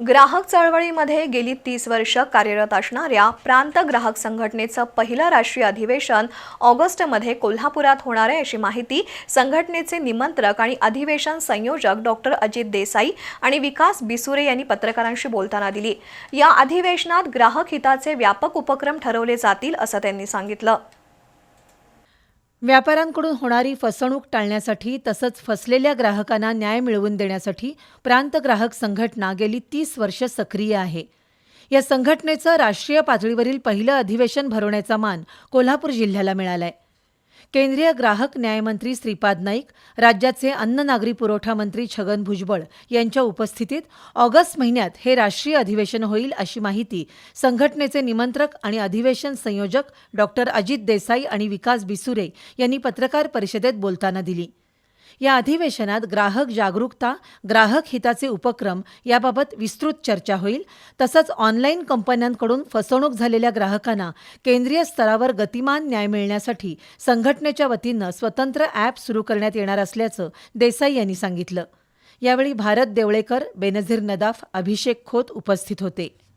ग्राहक चळवळीमध्ये गेली तीस वर्ष कार्यरत असणाऱ्या प्रांत ग्राहक संघटनेचं पहिलं राष्ट्रीय अधिवेशन ऑगस्टमध्ये कोल्हापुरात होणार आहे अशी माहिती संघटनेचे निमंत्रक आणि अधिवेशन संयोजक डॉक्टर अजित देसाई आणि विकास बिसुरे यांनी पत्रकारांशी बोलताना दिली. या अधिवेशनात ग्राहक हिताचे व्यापक उपक्रम ठरवले जातील असं त्यांनी सांगितलं. व्यापाऱ्यांकडून होणारी फसवणूक टाळण्यासाठी तसंच फसलेल्या ग्राहकांना न्याय मिळवून देण्यासाठी प्रांत ग्राहक संघटना गेली तीस वर्ष सक्रिय आहे. या संघटनेचं राष्ट्रीय पातळीवरील पहिलं अधिवेशन भरवण्याचा मान कोल्हापूर जिल्ह्याला मिळालाय. केंद्रीय ग्राहक न्यायमंत्री श्रीपाद नाईक राज्याचे अन्न नागरी पुरवठा मंत्री छगन भुजबळ यांच्या उपस्थितीत ऑगस्ट महिन्यात हे राष्ट्रीय अधिवेशन होईल अशी माहिती संघटनेचे निमंत्रक आणि अधिवेशन संयोजक डॉक्टर अजित देसाई आणि विकास बिसुरे यांनी पत्रकार परिषदेत बोलताना दिली. या अधिवेशनात ग्राहक जागरूकता ग्राहक हिताचे उपक्रम याबाबत विस्तृत चर्चा होईल. तसंच ऑनलाईन कंपन्यांकडून फसवणूक झालेल्या ग्राहकांना केंद्रीय स्तरावर गतिमान न्याय मिळण्यासाठी संघटनेच्या वतीनं स्वतंत्र ॲप सुरू करण्यात येणार असल्याचं देसाई यांनी सांगितलं. यावेळी भारत देवळेकर बेनझीर नदाफ अभिषेक खोत उपस्थित होते.